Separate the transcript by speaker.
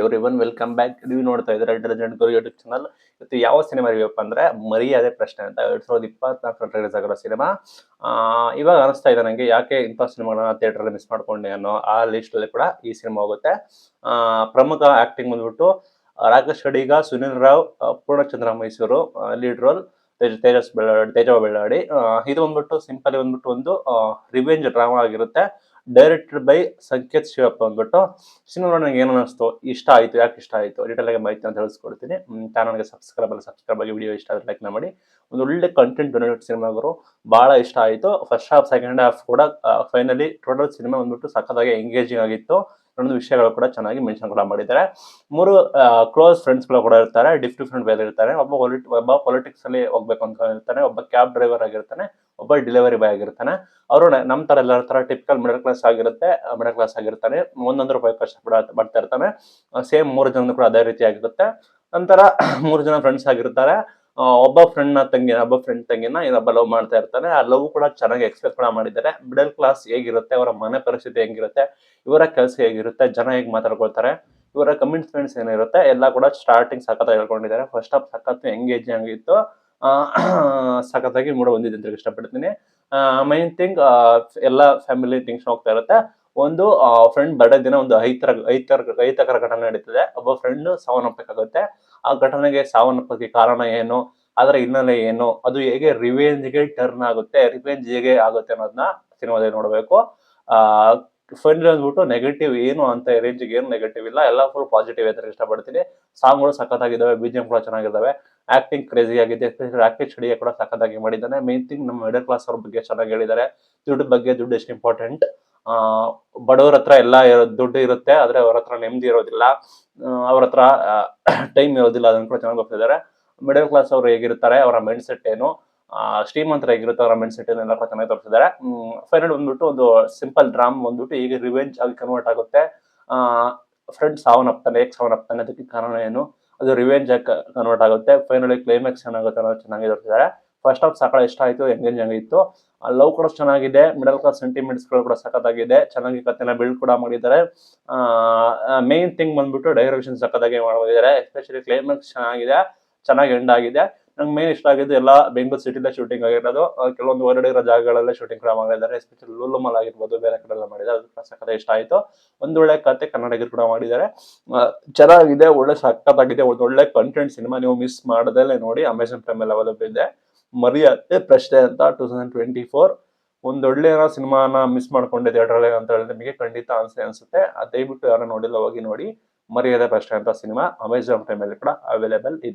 Speaker 1: Every one welcome back ನೀವು ನೋಡ್ತಾ ಇದ್ದಾರೆ ರೆಜೆಂಟ್ ಗುರು ಯೂಟ್ಯೂಬ್ ಚಾನಲ್ ಇವತ್ತು ಯಾವ ಸಿನಿಮಾ ಇರಬೇಕಪ್ಪ ಅಂದ್ರೆ ಮರ್ಯಾದೆ ಪ್ರಶ್ನೆ ಅಂತ ಎರಡ್ ಸಾವಿರದ ಇಪ್ಪತ್ನಾಲ್ಕು ರಿಲೀಸ್ ಆಗಿರೋ ಸಿನಿಮಾ ಇವಾಗ ಅನಿಸ್ತಾ ಇದೆ ನನಗೆ ಯಾಕೆ ಇಂಥ ಸಿನಿಮಾಗಳನ್ನ ಥಿಯೇಟರ್ ಮಿಸ್ ಮಾಡ್ಕೊಂಡೆ ಅನ್ನೋ ಆ ಲಿಸ್ಟ್ ಅಲ್ಲಿ ಕೂಡ ಈ ಸಿನಿಮಾ ಹೋಗುತ್ತೆ. ಪ್ರಮುಖ ಆಕ್ಟಿಂಗ್ ಬಂದ್ಬಿಟ್ಟು ರಾಕೇಶ್ ಅಡಿಗ ಸುನೀಲ್ ರಾವ್ ಪೂರ್ಣಚಂದ್ರ ಮೈಸೂರು ಲೀಡ್ ರೋಲ್ ತೇಜ, ತೇಜಸ್ ಬೆಳ್ಳಾಡಿ ತೇಜವ ಬೆಳ್ಳಾಡಿ. ಇದು ಬಂದ್ಬಿಟ್ಟು ಸಿಂಪಲ್ ಬಂದ್ಬಿಟ್ಟು ಒಂದು ರಿವೆಂಜ್ ಡ್ರಾಮಾ ಆಗಿರುತ್ತೆ. ಡೈರೆಕ್ಟೆಡ್ ಬೈ ಸಂಕೇತ್ ಶಿವಪ್ಪ ಅಂದ್ಬಿಟ್ಟು ಸಿನಿಮಾ ನನಗೆ ಏನು ಅನಿಸ್ತು ಇಷ್ಟ ಆಯಿತು, ಯಾಕೆ ಇಷ್ಟ ಆಯಿತು? ಡೀಟೇಲ್ ಆಗಿ ಮಾಹಿತಿ ಅಂತ ತಿಳಿಸ್ಕೊಡ್ತೀನಿ ಚಾನಲ್ಗೆ ಸಬ್ಸ್ಕ್ರೈಬ್ ಅಲ್ಲ ಸಬ್ಸ್ಕ್ರೈಬ್ ಆಗಿ ವಿಡಿಯೋ ಇಷ್ಟ ಆದರೆ ಲೈಕ್ ಮಾಡಿ. ಒಂದು ಒಳ್ಳೆ ಕಂಟೆಂಟ್ ಡೊನೇಟ್ ಸಿನಿಮಾಗಳು ಭಾಳ ಇಷ್ಟ ಆಯಿತು. ಫಸ್ಟ್ ಹಾಫ್ ಸೆಕೆಂಡ್ ಹಾಫ್ ಕೂಡ ಫೈನಲಿ ಟೋಟಲ್ ಸಿನಿಮಾ ಬಂದ್ಬಿಟ್ಟು ಸಖತ್ತಾಗಿ ಎಂಗೇಜಿಂಗ್ ಆಗಿತ್ತು. ಇನ್ನೊಂದು ವಿಷಯಗಳು ಕೂಡ ಚೆನ್ನಾಗಿ ಮೆನ್ಷನ್ ಕೂಡ ಮಾಡಿದ್ದಾರೆ. ಮೂರು ಕ್ಲೋಸ್ ಫ್ರೆಂಡ್ಸ್ಗಳು ಕೂಡ ಇರ್ತಾರೆ ಡಿಫ್ ಡಿಫ್ರೆಂಟ್ ಬೇರೆ ಇರ್ತಾರೆ. ಒಬ್ಬ ಪೊಲಿಟ್ ಒಬ್ಬ ಪೊಲಿಟಿಕ್ಸ್ ಅಲ್ಲಿ ಹೋಗ್ಬೇಕು ಅಂತ ಇರ್ತಾನೆ, ಒಬ್ಬ ಕ್ಯಾಬ್ ಡ್ರೈವರ್ ಆಗಿರ್ತಾನೆ, ಒಬ್ಬ ಡೆಲಿವರಿ ಬಾಯ್ ಆಗಿರ್ತಾನೆ. ಅವರು ನಮ್ಮ ತರ ಎಲ್ಲ ತರ ಟಿಪಿಕಲ್ ಮಿಡಲ್ ಕ್ಲಾಸ್ ಆಗಿರುತ್ತೆ ಮಿಡಲ್ ಕ್ಲಾಸ್ ಆಗಿರ್ತಾನೆ. ಒಂದೊಂದು ರೂಪಾಯಿ ಕಷ್ಟ ಬರ್ತಾ ಇರ್ತಾನೆ. ಸೇಮ್ ಮೂರು ಜನ ಕೂಡ ಅದೇ ರೀತಿ ಆಗಿರುತ್ತೆ ನಂತರ ಮೂರು ಜನ ಫ್ರೆಂಡ್ಸ್ ಆಗಿರ್ತಾರೆ. ಒಬ್ಬ ಫ್ರೆಂಡ್ನ ತಂಗಿನ ಒಬ್ಬ ಫ್ರೆಂಡ್ ತಂಗಿನ ಇನ್ನೊಬ್ಬ ಲವ್ ಮಾಡ್ತಾ ಇರ್ತಾನೆ ಆ ಲವ್ ಕೂಡ ಚೆನ್ನಾಗಿ ಎಕ್ಸ್ಪ್ರೆಸ್ ಕೂಡ ಮಾಡಿದ್ದಾರೆ. ಮಿಡಲ್ ಕ್ಲಾಸ್ ಹೇಗಿರುತ್ತೆ, ಅವರ ಮನೆ ಪರಿಸ್ಥಿತಿ ಹೆಂಗಿರುತ್ತೆ, ಇವರ ಕೆಲಸ ಹೇಗಿರುತ್ತೆ, ಜನ ಹೇಗೆ ಮಾತಾಡ್ಕೊಳ್ತಾರೆ, ಇವರ ಕಮಿಟ್ಮೆಂಟ್ಸ್ ಏನಿರುತ್ತೆ, ಎಲ್ಲ ಕೂಡ ಸ್ಟಾರ್ಟಿಂಗ್ ಸಖತ್ ಹೇಳ್ಕೊಂಡಿದ್ದಾರೆ. ಫಸ್ಟ್ ಆಫ್ ಸಖತ್ ಎಂಗೇಜ್ ಆಗಿತ್ತು. ಸಖತ್ತಾಗಿ ಮೂಡ ಬಂದಿದೆ ಅಂತ ಇಷ್ಟಪಡ್ತೀನಿ. ಮೈನ್ ಥಿಂಗ್ ಎಲ್ಲ ಫ್ಯಾಮಿಲಿ ಥಿಂಗ್ಸ್ ಹೋಗ್ತಾ ಇರುತ್ತೆ. ಒಂದು ಫ್ರೆಂಡ್ ಬರ್ಡೇ ದಿನ ಒಂದು ಐತರ ಐತರ ಐತಕರ ಘಟನೆ ನಡೀತದೆ. ಒಬ್ಬ ಫ್ರೆಂಡ್ ಸಾವನ್ನಪ್ಪಬೇಕಾಗುತ್ತೆ ಆ ಘಟನೆಗೆ ಸಾವನ್ನಪ್ಪಕ್ಕೆ ಕಾರಣ ಏನು, ಅದರ ಹಿನ್ನೆಲೆ ಏನು, ಅದು ಹೇಗೆ ರಿವೆಂಜ್ಗೆ ಟರ್ನ್ ಆಗುತ್ತೆ, ರಿವೆಂಜ್ ಹೇಗೆ ಆಗುತ್ತೆ ಅನ್ನೋದನ್ನ ಸಿನಿಮಾದಲ್ಲಿ ನೋಡಬೇಕು. ಆ ಫೈನಲ್ ಅಂದ್ಬಿಟ್ಟು ನೆಗೆಟಿವ್ ಏನು ಅಂತ ರೇಂಜ್ಗೆ ಏನು ನೆಗೆಟಿವ್ ಇಲ್ಲ, ಎಲ್ಲ ಫುಲ್ ಪಾಸಿಟಿವ್ ಅಂತ ಇಷ್ಟಪಡ್ತೀನಿ. ಸಾಂಗ್ಗಳು ಸಖತ್ತಾಗಿದ್ದಾವೆ ಬಿಜಿಎಂ ಕೂಡ ಚೆನ್ನಾಗಿದ್ದಾವೆ. ಆಕ್ಟಿಂಗ್ ಕ್ರೇಜಿ ಆಗಿದೆ ರಾಕೇಶ್ ಅಡಿಗೆ ಕೂಡ ಸಖತ್ತಾಗಿ ಮಾಡಿದ್ದಾನೆ. ಮೇನ್ ಥಿಂಗ್ ನಮ್ಮ ಮಿಡಲ್ ಕ್ಲಾಸ್ ಅವ್ರ ಬಗ್ಗೆ ಚೆನ್ನಾಗಿ ಹೇಳಿದ್ದಾರೆ. ದುಡ್ಡು ಬಗ್ಗೆ ದುಡ್ಡು ಎಷ್ಟು ಇಂಪಾರ್ಟೆಂಟ್ ಬಡವ್ರ ಹತ್ರ ಎಲ್ಲ ದುಡ್ಡು ಇರುತ್ತೆ, ಆದ್ರೆ ಅವ್ರ ಹತ್ರ ನೆಮ್ಮದಿ ಇರೋದಿಲ್ಲ. ಅವ್ರ ಹತ್ರ ಟೈಮ್ ಇರೋದಿಲ್ಲ, ಅದನ್ನ ಕೂಡ ಚೆನ್ನಾಗಿ ಗೊತ್ತಿದ್ದಾರೆ ಮಿಡಲ್ ಕ್ಲಾಸ್ ಅವರು ಹೇಗಿರ್ತಾರೆ, ಅವರ ಮೈಂಡ್ ಸೆಟ್ ಏನು ಶ್ರೀಮಂತರ ಹೇಗಿರುತ್ತೆ ಅವರ ಮೈಂಡ್ ಸೆಟ್ ಎಲ್ಲ ಕೂಡ ಚೆನ್ನಾಗಿ ತೋರಿಸಿದ್ದಾರೆ. ಫೈನಲ್ ಬಂದ್ಬಿಟ್ಟು ಒಂದು ಸಿಂಪಲ್ ಡ್ರಾಮ್ ಬಂದ್ಬಿಟ್ಟು ಈಗ ರಿವೆಂಜ್ ಆಗಿ ಕನ್ವರ್ಟ್ ಆಗುತ್ತೆ. ಫ್ರೆಂಡ್ ಏಕ್ ಹೇಗೆ ಸಾವನ್ನಪ್ತಾನೆ ಅದಕ್ಕೆ ಕಾರಣ ಏನು? ಅದು ರಿವೆಂಜ್ ಆಗಿ ಕನ್ವರ್ಟ್ ಆಗುತ್ತೆ. ಫೈನಲಿ ಕ್ಲೈಮ್ಯಾಕ್ಸ್ ಏನಾಗುತ್ತೆ ಅನ್ನೋದು ಚೆನ್ನಾಗಿ ತೋರಿಸಿದ್ದಾರೆ. ಫಸ್ಟ್ ಹಾಫ್ ಸಕಳ ಇಷ್ಟ ಆಯ್ತು ಎಂಗೇಜ್ ಆಗಿತ್ತು. ಲವ್ ಕೂಡ ಚೆನ್ನಾಗಿದೆ ಮಿಡಲ್ ಕ್ಲಾಸ್ ಸೆಂಟಿಮೆಂಟ್ಸ್ಗಳು ಕೂಡ ಸಖತ್ತಾಗಿದೆ ಚೆನ್ನಾಗಿ ಕಥೆನ ಬಿಲ್ಡ್ ಕೂಡ ಮಾಡಿದ್ದಾರೆ. ಮೇನ್ ಥಿಂಗ್ ಬಂದ್ಬಿಟ್ಟು ಡೈರೆಕ್ಷನ್ ಸಖತ್ತಾಗಿ ಮಾಡಿದ್ದಾರೆ. ಎಸ್ಪೆಷಲಿ ಕ್ಲೈಮ್ಯಾಕ್ಸ್ ಚೆನ್ನಾಗಿದೆ, ಚೆನ್ನಾಗಿ ಎಂಡ್ ಆಗಿದೆ. ನಂಗೆ ಮೇನ್ ಇಷ್ಟ ಆಗಿದ್ದು ಎಲ್ಲ ಬೆಂಗಳೂರು ಸಿಟಿಲೇ ಶೂಟಿಂಗ್ ಆಗಿರೋದು. ಕೆಲವೊಂದು ಹೊರಗಡೆ ಇರೋ ಜಾಗಗಳಲ್ಲೇ ಶೂಟಿಂಗ್ ಕೂಡ ಮಾಡಿದ್ದಾರೆ. ಎಸ್ಪೆಷಲಿ ಲೂಲುಮಲ್ ಆಗಿರ್ಬೋದು, ಬೇರೆ ಕಡೆ ಎಲ್ಲ ಮಾಡಿದ್ದಾರೆ. ಅದು ಕೂಡ ಸಖತ್ ಇಷ್ಟ ಆಯಿತು. ಒಳ್ಳೆ ಕತೆ ಕನ್ನಡಿಗರು ಕೂಡ ಮಾಡಿದ್ದಾರೆ. ಚೆನ್ನಾಗಿದೆ, ಒಳ್ಳೆ ಸಖತ್ತಾಗಿದೆ ಒಂದು ಒಳ್ಳೆ ಕಂಟೆಂಟ್ ಸಿನಿಮಾ ನೀವು ಮಿಸ್ ಮಾಡದಲ್ಲೇ ನೋಡಿ ಅಮೆಝಾನ್ ಪ್ರೈಮ್ ಅಲ್ಲಿ ಅವೈಲೇಬಲ್ ಇದೆ. ಮರ್ಯಾದೆ ಪ್ರಶ್ನೆ ಅಂತ ಟೂ ತೌಸಂಡ್ ಟ್ವೆಂಟಿ ಫೋರ್ ಒಂದೊಳ್ಳೆ ಏನೋ ಸಿನಿಮಾನ ಮಿಸ್ ಮಾಡ್ಕೊಂಡೆ ಥಿಯೇಟ್ರಲ್ಲಿ ಅಂತ ಹೇಳಿದ್ರೆ ನಿಮಗೆ ಖಂಡಿತ ಅನ್ಸೆ ಅನ್ಸುತ್ತೆ. ಆ ದಯವಿಟ್ಟು ಯಾರೋ ನೋಡಿಲ್ಲ ಹೋಗಿ ನೋಡಿ. ಮರ್ಯಾದೆ ಪ್ರಶ್ನೆ ಅಂತ ಸಿನಿಮಾ ಅಮೆಝಾನ್ ಪ್ರೈಮಲ್ಲಿ ಕೂಡ ಅವೈಲೇಬಲ್ ಇದೆ.